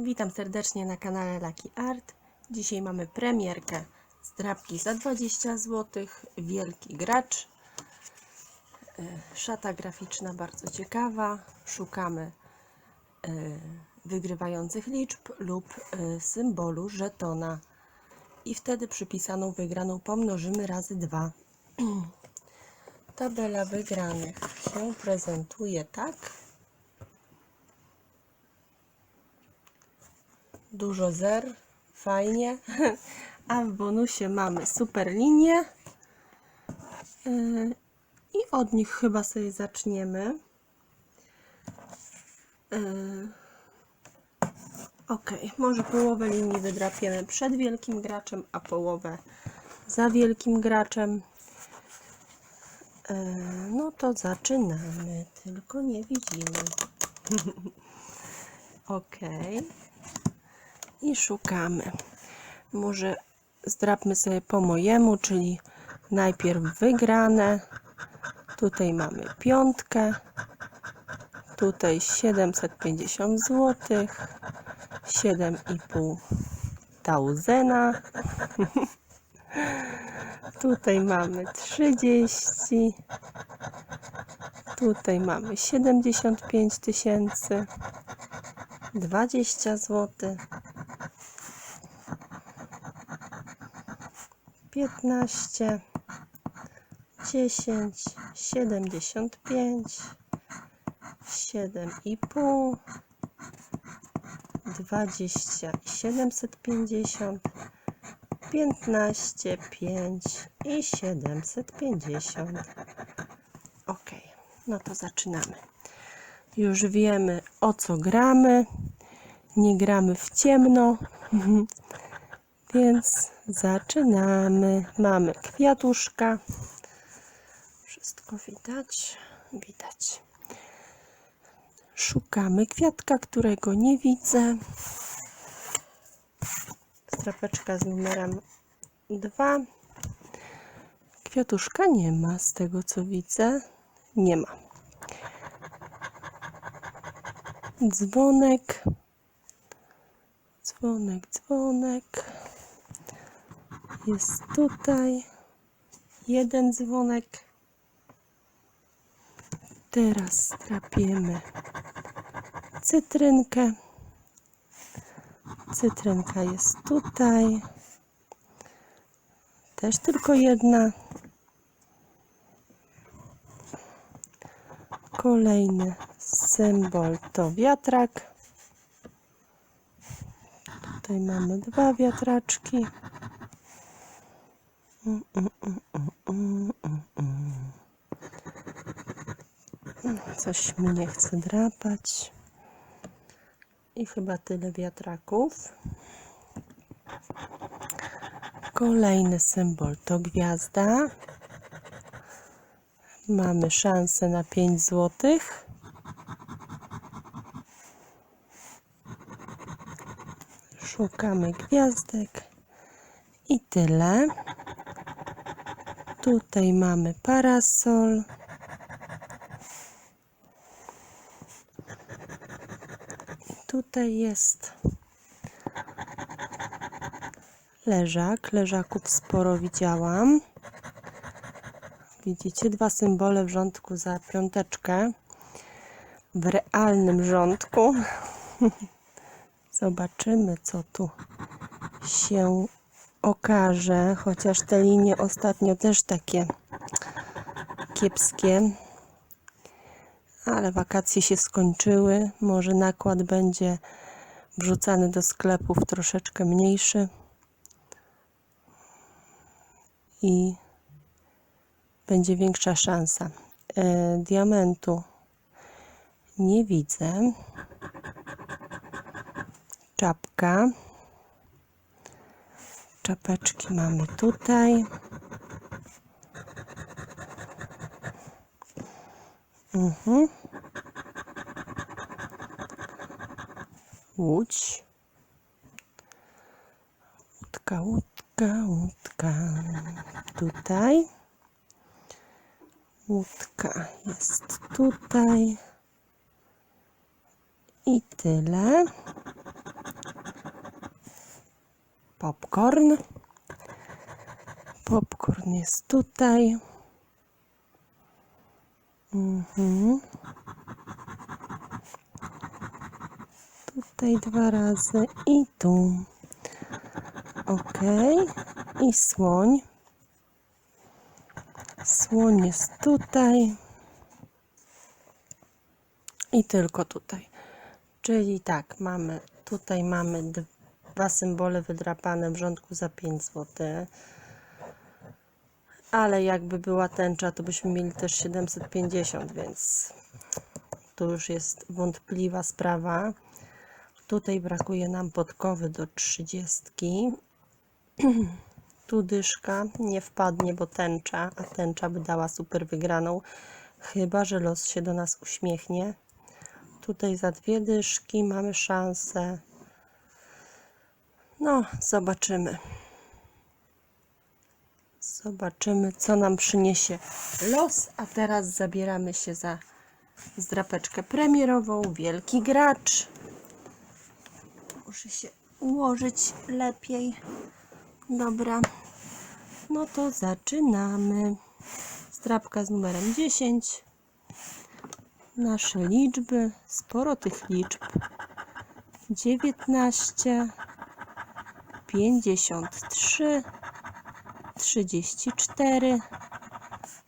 Witam serdecznie na kanale Lucky Art. Dzisiaj mamy premierkę zdrabki za 20 zł, wielki gracz. E, Szata graficzna bardzo ciekawa. Szukamy e, wygrywających liczb lub e, symbolu żetona i wtedy przypisaną wygraną pomnożymy razy 2. Tabela wygranych się prezentuje tak. Dużo zer, fajnie. A w bonusie mamy super linię. Yy, I od nich chyba sobie zaczniemy. Yy, Ok, może połowę linii wydrapiemy przed wielkim graczem, a połowę za wielkim graczem. Yy, No to zaczynamy, tylko nie widzimy. Ok. I szukamy. Może zdrapmy sobie po mojemu, czyli najpierw wygrane. Tutaj mamy piątkę. Tutaj 750 zł. 7,5 tauzena. Tutaj mamy 30. Tutaj mamy 75 tysięcy. 20 zł. 15 10 75 7,5 20 750 15 5 i 750 ok no to zaczynamy. Już wiemy o co gramy. Nie gramy w ciemno więc zaczynamy mamy kwiatuszka wszystko widać widać Szukamy kwiatka, którego nie widzę. Strapeczka z numerem 2. Kwiatuszka nie ma, z tego co widzę. Nie ma. Dzwonek. Dzwonek, dzwonek. Jest tutaj. Jeden dzwonek. Teraz trapiemy cytrynkę. Cytrynka jest tutaj. Też tylko jedna. Kolejny symbol to wiatrak. Tutaj mamy dwa wiatraczki. Coś mi nie chce drapać. I chyba tyle wiatraków. Kolejny symbol to gwiazda. Mamy szansę na 5 zł. Szukamy gwiazdek. I tyle. Tutaj mamy parasol. Tutaj jest leżak. Leżaków sporo widziałam. Widzicie dwa symbole w rządku za piąteczkę. W realnym rządku. Zobaczymy, co tu się okaże. Chociaż te linie ostatnio też takie kiepskie ale wakacje się skończyły. Może nakład będzie wrzucany do sklepów troszeczkę mniejszy. I będzie większa szansa. E, diamentu nie widzę. Czapka. Czapeczki mamy tutaj. Mhm. Łódź. Łódka, łódka, łódka. Tutaj. Łódka jest tutaj. I tyle. Popcorn. Popcorn jest tutaj. Mhm. Tutaj dwa razy i tu. Ok. I słoń. Słoń jest tutaj. I tylko tutaj. Czyli tak, mamy tutaj mamy dwa symbole wydrapane w rządku za 5 zł. Ale jakby była tęcza, to byśmy mieli też 750, więc to już jest wątpliwa sprawa. Tutaj brakuje nam podkowy do 30. Tu dyszka nie wpadnie, bo tęcza, a tęcza by dała super wygraną. Chyba, że los się do nas uśmiechnie. Tutaj za dwie dyszki mamy szansę. No, zobaczymy. Zobaczymy, co nam przyniesie los. A teraz zabieramy się za zdrapeczkę premierową. Wielki gracz. Muszę się ułożyć lepiej. Dobra. No to zaczynamy. Zdrapka z numerem 10. Nasze liczby. Sporo tych liczb. 19, 53, 34,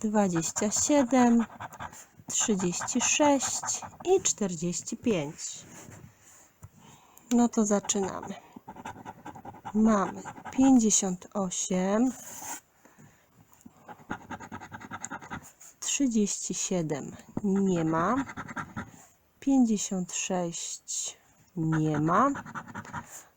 27, 36 i 45. No to zaczynamy. Mamy 58, 37 nie ma, 56 nie ma,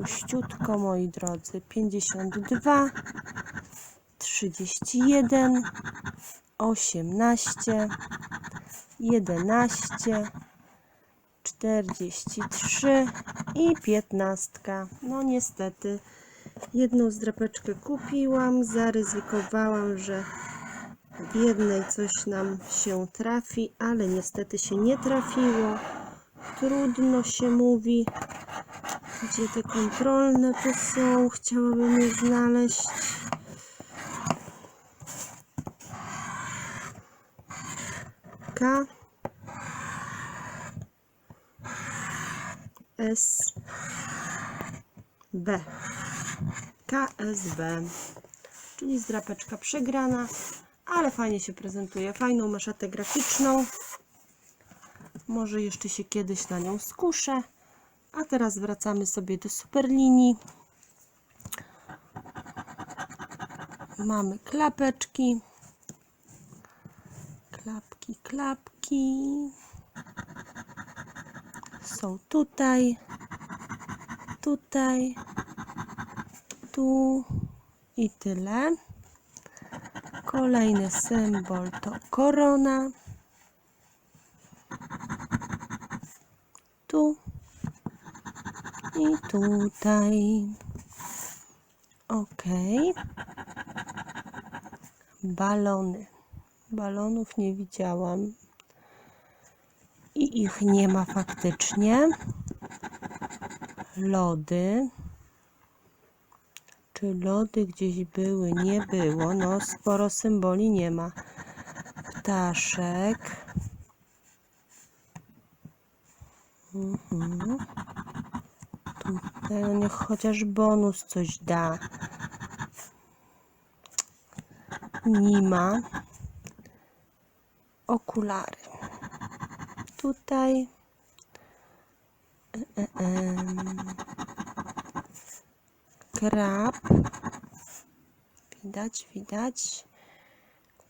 puściutko moi drodzy. 52 31 18 11 43 i 15 no niestety jedną zdrapeczkę kupiłam zaryzykowałam, że w jednej coś nam się trafi, ale niestety się nie trafiło. Trudno się mówi gdzie te kontrolne tu są? Chciałabym je znaleźć. K. S. B. KSB czyli zdrapeczka przegrana ale fajnie się prezentuje. Fajną maszatę graficzną. Może jeszcze się kiedyś na nią skuszę a teraz wracamy sobie do superlinii. Mamy klapeczki. Klapki, klapki. Są tutaj, tutaj, tu i tyle. Kolejny symbol to korona. Tu i tutaj. Ok. Balony. Balonów nie widziałam. I ich nie ma faktycznie. Lody. Czy lody gdzieś były? Nie było. No, sporo symboli nie ma. Ptaszek. Mhm. No niech chociaż bonus coś da. Nie ma. Okulary. Tutaj. E, e, em. Krab. Widać, widać.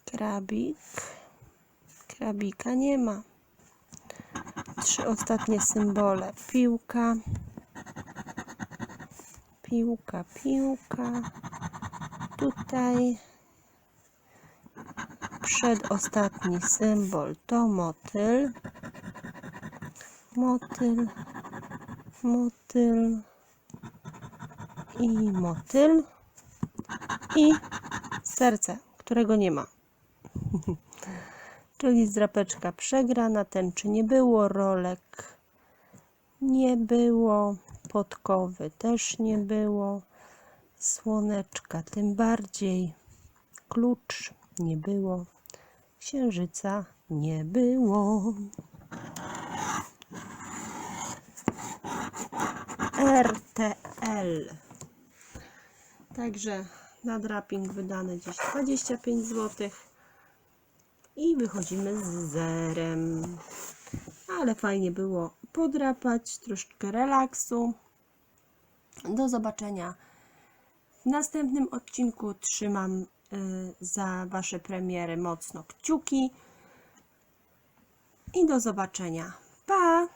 Krabik. Krabika nie ma. Trzy ostatnie symbole. Piłka. Piłka, piłka. Tutaj przedostatni symbol to motyl. Motyl, motyl i motyl i serce, którego nie ma. Czyli zdrapeczka przegrana, tęczy nie było, rolek nie było, podkowy też nie było, słoneczka tym bardziej, klucz nie było, księżyca nie było. RTL. Także na draping wydane dziś 25 zł i wychodzimy z zerem. Ale fajnie było podrapać, troszeczkę relaksu. Do zobaczenia w następnym odcinku. Trzymam y, za Wasze premiery mocno kciuki. I do zobaczenia. Pa!